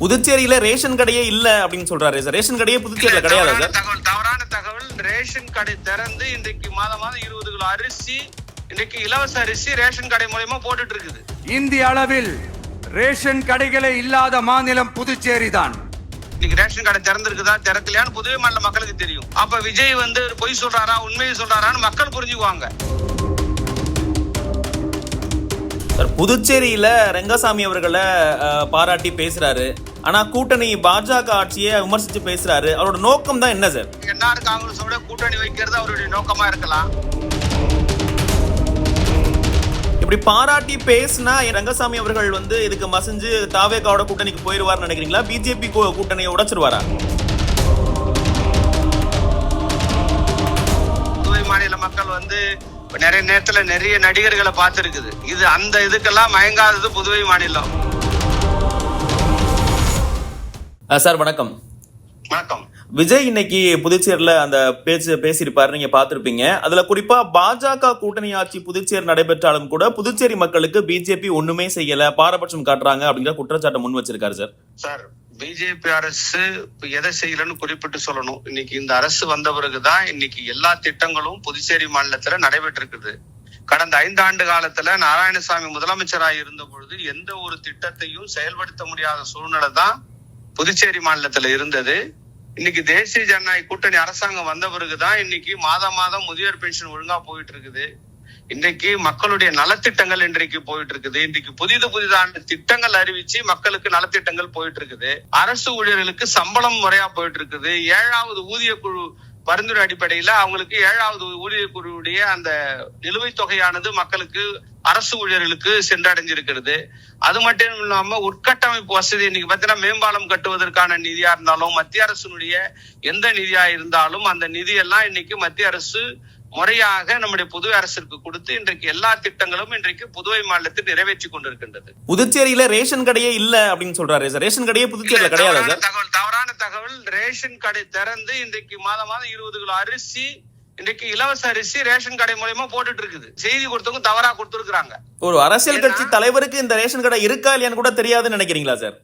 புதுச்சேரியில ரேஷன் கடையே இல்ல அப்படின்னு சொல்றாரு சார். ரேஷன் கடையே புதுச்சேரியில கிடையாது சார்? தகவல் தவறான தகவல் ரேஷன் கடை திறந்து இன்றைக்கு மாதம் மாதம் இருபது கிலோ அரிசி இன்றைக்கு இலவச அரிசி ரேஷன் கடை மூலயமா போட்டுட்டு இருக்குது. இந்திய அளவில் ரேஷன் கடைகளே இல்லாத மாநிலம் புதுச்சேரி தான். இன்னைக்கு ரேஷன் கடை திறந்திருக்குதா? திறக்கலையான்னு புதுவை மாநில மக்களுக்கு தெரியும். அப்ப விஜய் வந்து பொய் சொல்றாரா உண்மையை சொல்றாரான்னு மக்கள் புரிஞ்சுக்குவாங்க. சார் புதுச்சேரியில ரெங்கசாமி அவர்களை பாராட்டி பேசுறாரு. ஆனா கூட்டணி பாஜக ஆட்சியை விமர்சிச்சு பேசுறாரு. அவரோட நோக்கம் தான் என்ன சார்? என்ஆர் காங்கிரஸோட கூட்டணி வைக்கிறது அவருடைய நோக்கமா இருக்கலாம். இப்படி பாராட்டி பேசினா ரங்கசாமி அவர்கள் வந்து இதுக்கு மசஞ்சு தாவேகாவோட கூட்டணிக்கு போயிருவார்னு நினைக்கிறீங்களா? பிஜேபி கூட்டணியை உடைச்சிருவாரா? மாநில மக்கள் வந்து நிறைய நேரத்துல நிறைய நடிகர்களை பார்த்திருக்குது. இது அந்த இதுக்கெல்லாம் மயங்காதது புதுவை மாநிலம். சார் வணக்கம். வணக்கம். விஜய் இன்னைக்கு புதுச்சேரியில அந்த பேச்சு பேசியிருப்பாரு நீங்க பார்த்திருப்பீங்க. அதுல குறிப்பா பாஜக கூட்டணி ஆட்சி புதுச்சேரி நடைபெற்றாலும் கூட புதுச்சேரி மக்களுக்கு பிஜேபி ஒண்ணுமே செய்யல பாரபட்சம் காட்டுறாங்க அப்படிங்கிற குற்றச்சாட்டை முன் வச்சிருக்காரு சார். சார் பிஜேபி அரசு எதை செய்யலன்னு குறிப்பிட்டு சொல்லணும். இன்னைக்கு இந்த அரசு வந்த பிறகுதான் இன்னைக்கு எல்லா திட்டங்களும் புதுச்சேரி மாநிலத்துல நடைபெற்றிருக்குது. கடந்த ஐந்து ஆண்டு காலத்துல நாராயணசாமி முதலமைச்சராக இருந்த பொழுது எந்த ஒரு திட்டத்தையும் செயல்படுத்த முடியாத சூழ்நிலை தான் புதுச்சேரி மாநிலத்துல இருந்தது. இன்னைக்கு தேசிய ஜனநாயக கூட்டணி அரசாங்கம் வந்த பிறகுதான் இன்னைக்கு மாதம் மாதம் முதியோர் பென்ஷன் ஒழுங்கா போயிட்டு இருக்குது. இன்றைக்கு மக்களுடைய நலத்திட்டங்கள் இன்றைக்கு போயிட்டு இருக்குது இன்றைக்கு புதிது புதிதான திட்டங்கள் அறிவிச்சு மக்களுக்கு நலத்திட்டங்கள் போயிட்டு இருக்குது அரசு ஊழியர்களுக்கு சம்பளம் முறையா போயிட்டு இருக்குது ஏழாவது ஊதிய குழு பரிந்துரை அடிப்படையில அவங்களுக்கு ஏழாவது ஊழிய குழுவுடைய அந்த நிலுவைத் தொகையானது மக்களுக்கு அரசு ஊழியர்களுக்கு சென்றடைஞ்சிருக்கிறது. அது மட்டும் இல்லாம உட்கட்டமைப்பு வசதி இன்னைக்கு பாத்தீங்கன்னா மேம்பாலம் கட்டுவதற்கான நிதியா இருந்தாலும் மத்திய அரசினுடைய எந்த நிதியா இருந்தாலும் அந்த நிதியெல்லாம் இன்னைக்கு மத்திய அரசு முறையாக நம்முடைய புதுவை அரசிற்கு கொடுத்து இன்றைக்கு எல்லா திட்டங்களும் இன்றைக்கு புதுவை மாநிலத்தில் நிறைவேற்றி கொண்டிருக்கின்றது. புதுச்சேரியில ரேஷன் கடையே இல்ல அப்படின்னு சொல்றாரு சார். ரேஷன் கடையே புதுச்சேரியில கிடையாது தகவல் தவறான தகவல் ரேஷன் கடை திறந்து இன்றைக்கு மாதம் மாதம் இருபது கிலோ அரிசி இன்றைக்கு இலவச அரிசி ரேஷன் கடை மூலயமா போட்டுட்டு இருக்குது. செய்தி கொடுத்தவங்க தவறா கொடுத்துருக்காங்க ஒரு அரசியல் கட்சி தலைவருக்கு இந்த ரேஷன் கடை இருக்கா இல்லையான்னு கூட தெரியாதுன்னு நினைக்கிறீங்களா சார்?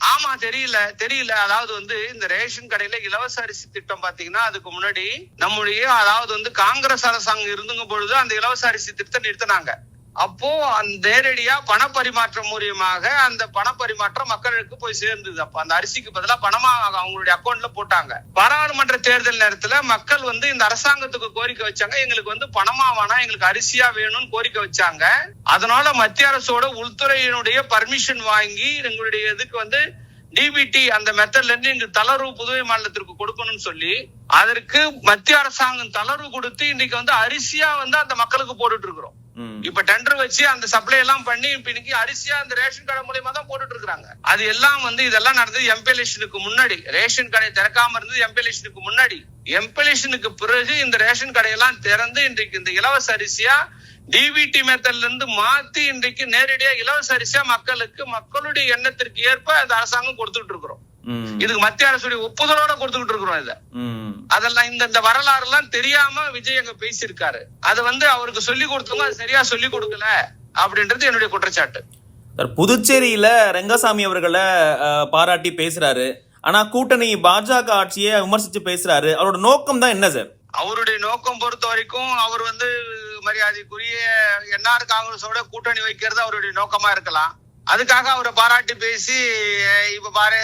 ஆமா தெரியல தெரியல. அதாவது வந்து இந்த ரேஷன் கடையில இலவச அரிசி திட்டம் பாத்தீங்கன்னா அதுக்கு முன்னாடி நம்முடைய அதாவது வந்து காங்கிரஸ் அரசாங்கம் இருந்துங்க பொழுது அந்த இலவச அரிசி திட்டத்தை நிறுத்தினாங்க. அப்போ அந்த நேரடியா பணப்பரிமாற்றம் மூலியமாக அந்த பணப்பரிமாற்றம் மக்களுக்கு போய் சேர்ந்தது. அப்ப அந்த அரிசிக்கு பதிலா பணமா அவங்களுடைய அக்கௌண்ட்ல போட்டாங்க. பாராளுமன்ற தேர்தல் நேரத்துல மக்கள் வந்து இந்த அரசாங்கத்துக்கு கோரிக்கை வச்சாங்க. எங்களுக்கு வந்து பணமா வேணா எங்களுக்கு அரிசியா வேணும்னு கோரிக்கை வச்சாங்க. அதனால மத்திய அரசோட உள்துறையினுடைய பர்மிஷன் வாங்கி எங்களுடைய இதுக்கு வந்து டிபிடி அந்த மெத்தட்ல இருந்து இந்த தளர்வு புதுவை மாநிலத்திற்கு கொடுக்கணும்னு சொல்லி அதற்கு மத்திய அரசாங்கம் தளர்வு கொடுத்து இன்னைக்கு வந்து அரிசியா வந்து அந்த மக்களுக்கு போட்டுட்டு இருக்கிறோம். இப்ப டெண்டர் வச்சு அந்த சப்ளை எல்லாம் பண்ணி இப்ப இன்னைக்கு அரிசியா அந்த ரேஷன் கடை மூலியமா தான் போட்டுட்டு இருக்காங்க அது எல்லாம் வந்து இதெல்லாம் நடந்தது எம்பெலேஷனுக்கு முன்னாடி. ரேஷன் கடை திறக்காம இருந்தது எம்பெலேஷனுக்கு முன்னாடி. எம்பெலேஷனுக்கு பிறகு இந்த ரேஷன் கடையெல்லாம் திறந்து இன்றைக்கு இந்த இலவச அரிசியா டிபிடி மெத்தட்ல இருந்து மாத்தி இன்றைக்கு நேரடியா இலவச அரிசியா மக்களுக்கு மக்களுடைய எண்ணத்திற்கு ஏற்ப அந்த அரசாங்கம் கொடுத்துட்டு இருக்கிறோம். இதுக்கு மத்திய அரசுடைய ஒப்புதலோட கொடுத்துக்கிட்டு இருக்கிறோம் இதை. அதெல்லாம் இந்த இந்த வரலாறு எல்லாம் தெரியாம விஜய் அங்க பேசியிருக்காரு. அது வந்து அவருக்கு சொல்லி கொடுத்தவங்க அது சரியா சொல்லி கொடுக்கல அப்படின்றது என்னுடைய குற்றச்சாட்டு. சார் புதுச்சேரியில ரெங்கசாமி அவர்களை பாராட்டி பேசுறாரு. ஆனா கூட்டணி பாஜக ஆட்சியை விமர்சிச்சு பேசுறாரு. அவரோட நோக்கம் தான் என்ன சார்? அவருடைய நோக்கம் பொறுத்த வரைக்கும் அவர் வந்து மரியாதைக்குரிய என்ஆர் காங்கிரஸோட கூட்டணி வைக்கிறது அவருடைய நோக்கமா இருக்கலாம். அதுக்காக அவரை பாராட்டி பேசி இப்ப பாரு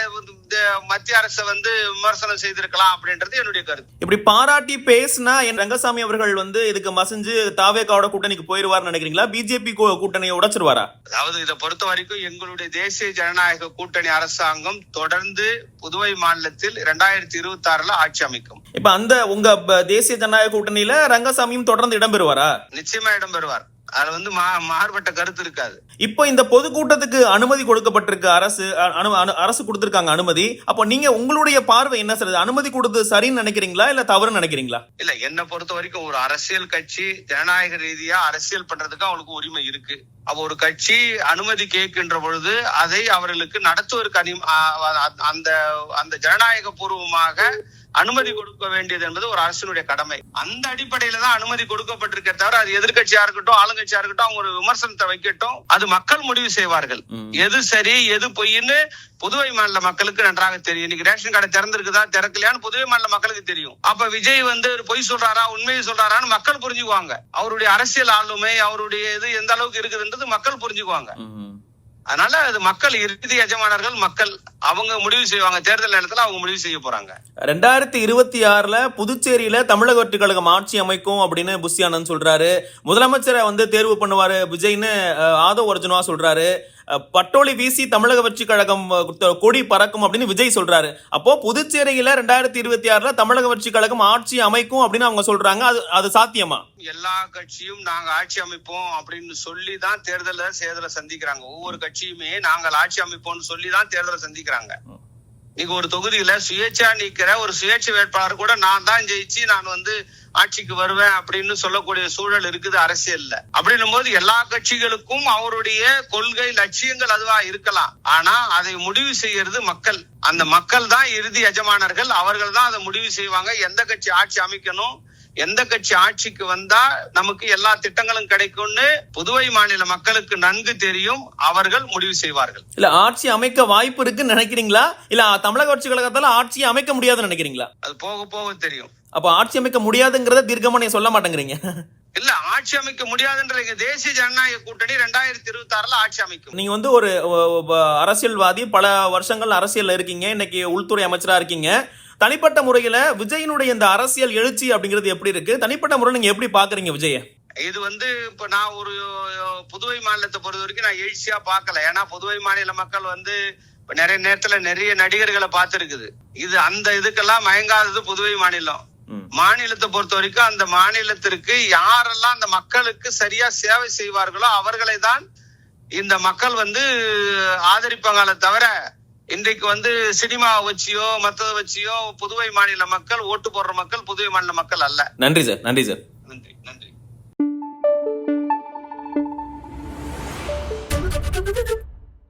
மத்திய அரசை வந்து விமர்சனம் செய்திருக்கலாம் அப்படின்றது என்னுடைய கருத்து. இப்படி பாராட்டி பேசினா என் ரங்கசாமி அவர்கள் வந்து இதுக்கு மசஞ்சு தாவேகாவோட கூட்டணிக்கு போயிருவார்னு நினைக்கிறீங்களா? பிஜேபி கூட்டணியை உடைச்சிருவாரா? அதாவது இதை பொறுத்த வரைக்கும் எங்களுடைய தேசிய ஜனநாயக கூட்டணி அரசாங்கம் தொடர்ந்து புதுவை மாநிலத்தில் இரண்டாயிரத்தி இருபத்தி ஆறுல ஆட்சி அமைக்கும். இப்ப அந்த உங்க தேசிய ஜனநாயக கூட்டணியில ரங்கசாமியும் தொடர்ந்து இடம்பெறுவாரா? நிச்சயமா இடம்பெறுவார். அதுல வந்து மா- மாறுபட்ட கருத்து இருக்காது. இப்போ இந்த பொதுக்கூட்டத்துக்கு அனுமதி கொடுக்கப்பட்டிருக்கு அரசு அனு அரசு கொடுத்திருக்காங்க அனுமதி. அப்போ நீங்க உங்களுடைய பார்வை என்ன சார்? அனுமதி கொடுத்தது சரின்னு நினைக்கிறீங்களா இல்ல தவறுன்னு நினைக்கிறீங்களா? இல்ல என்ன பொறுத்த வரைக்கும் ஒரு அரசியல் கட்சி ஜனநாயக ரீதியா அரசியல் பண்றதுக்கு அவங்களுக்கு உரிமை இருக்கு. அப்ப ஒரு கட்சி அனுமதி கேட்கின்ற பொழுது அதை அவர்களுக்கு நடத்துவதற்கு அந்த அந்த ஜனநாயக பூர்வமாக அனுமதி கொடுக்க வேண்டியது என்பது ஒரு அரசினுடைய கடமை. அந்த அடிப்படையில தான் அனுமதி கொடுக்கப்பட்டிருக்கே தவிர அது எதிர்க்கட்சியா இருக்கட்டும் ஆளுங்கட்சியா இருக்கட்டும் அவங்க ஒரு விமர்சனத்தை வைக்கட்டும் அது மக்கள் முடிவு செய்வார்கள். எது சரி எது பொய்ன்னு புதுவை மாநில மக்களுக்கு நன்றாக தெரியும். இன்னைக்கு ரேஷன் கடை திறந்திருக்குதா திறக்கலையான்னு புதுவை மாநில மக்களுக்கு தெரியும். அப்ப விஜய் வந்து பொய் சொல்றாரா உண்மையை சொல்றாரான்னு மக்கள் புரிஞ்சுக்குவாங்க. அவருடைய அரசியல் ஆளுமை அவருடைய இது எந்த அளவுக்கு இருக்குதுன்றது மக்கள் புரிஞ்சுக்குவாங்க. அதனால அது மக்கள் இறுதி எஜமானர்கள் மக்கள் அவங்க முடிவு செய்வாங்க. தேர்தல் நேரத்தில் அவங்க முடிவு செய்ய போறாங்க. ரெண்டாயிரத்தி இருபத்தி ஆறுல புதுச்சேரியில தமிழக வெற்றி கழகம் ஆட்சி அமைக்கும் அப்படின்னு புஷி சொல்றாரு. முதலமைச்சரை வந்து தேர்வு பண்ணுவாரு விஜய்னு ஆதோ ஆதவ் அர்ஜுனா சொல்றாரு. பட்டோலி வீசி தமிழக வெற்றி கழகம் கொடி பறக்கும் அப்படின்னு விஜய் சொல்றாரு. அப்போ புதுச்சேரியில ரெண்டாயிரத்தி இருபத்தி ஆறுல தமிழக வெற்றி கழகம் ஆட்சி அமைக்கும் அப்படின்னு அவங்க சொல்றாங்க. அது அது சாத்தியமா? எல்லா கட்சியும் நாங்க ஆட்சி அமைப்போம் அப்படின்னு சொல்லி தான் தேர்தல தேர்தலை சந்திக்கிறாங்க. ஒவ்வொரு கட்சியுமே நாங்கள் ஆட்சி அமைப்போம்னு சொல்லி தான் தேர்தலை சந்திக்கிறாங்க. நீங்க ஒரு தொகுதியில சுயேட்சா நிக்கிற ஒரு சுயேட்சை வேட்பாளர் கூட நான் தான் ஜெயிச்சு நான் வந்து ஆட்சிக்கு வருவேன் அப்படின்னு சொல்லக்கூடிய சூழல் இருக்குது அரசியல்ல. அப்படின்னும் போது எல்லா கட்சிகளுக்கும் அவருடைய கொள்கை லட்சியங்கள் அதுவா இருக்கலாம். ஆனா அதை முடிவு செய்யறது மக்கள். அந்த மக்கள் தான் இறுதி எஜமானர்கள். அவர்கள் தான் அதை முடிவு செய்வாங்க. எந்த கட்சி ஆட்சி அமைக்கணும்? எந்த கட்சி ஆட்சிக்கு வந்தா நமக்கு எல்லா திட்டங்களும் கிடைக்கும்னு புதுவை மாநில மக்களுக்கு நன்கு தெரியும் அவர்கள் முடிவு செய்வார்கள். இல்ல ஆட்சி அமைக்க வாய்ப்பு இருக்குன்னு நினைக்கிறீங்களா? இல்ல தமிழக வெற்றி கழகத்தால ஆட்சி அமைக்க முடியாதுன்னு நினைக்கிறீங்களா? அது போக போக தெரியும். அப்ப ஆட்சி அமைக்க முடியாதுங்கிறத தீர்க்கமா நீங்க சொல்ல மாட்டேங்கிறீங்க. இல்ல ஆட்சி அமைக்க முடியாதுன்ற தேசிய ஜனநாயக கூட்டணி ரெண்டாயிரத்தி இருபத்தி ஆறுல ஆட்சி அமைக்கும். நீங்க வந்து ஒரு அரசியல்வாதி பல வருஷங்கள் அரசியல்ல இருக்கீங்க. இன்னைக்கு உள்துறை அமைச்சரா இருக்கீங்க. தனிப்பட்ட முறையில விஜயனுடைய இந்த அரசியல் எழுச்சி அப்படிங்கிறது எப்படி இருக்கு? தனிப்பட்ட முறையில் நீங்க எப்படி பாக்குறீங்க விஜய? இது வந்து இப்ப நான் ஒரு புதுவை மாநிலத்தை பொறுத்த வரைக்கும் நான் எழுச்சியா பார்க்கல ஏன்னா புதுவை மாநில மக்கள் வந்து நிறைய நேரத்துல நிறைய நடிகர்களை பார்த்திருக்குது. இது அந்த இதுக்கெல்லாம் மயங்காதது புதுவை மாநிலம். மாநிலத்தை பொறுத்த வரைக்கும் அந்த மாநிலத்திற்கு யாரெல்லாம் அந்த மக்களுக்கு சரியா சேவை செய்வார்களோ அவர்களை தான் இந்த மக்கள் வந்து ஆதரிப்பாங்களே தவிர இன்றைக்கு வந்து சினிமா வச்சியோ மற்றதை வச்சியோ புதுவை மாநில மக்கள் ஓட்டு போடுற மக்கள் புதுவை மாநில மக்கள் அல்ல. நன்றி சார் நன்றி சார்.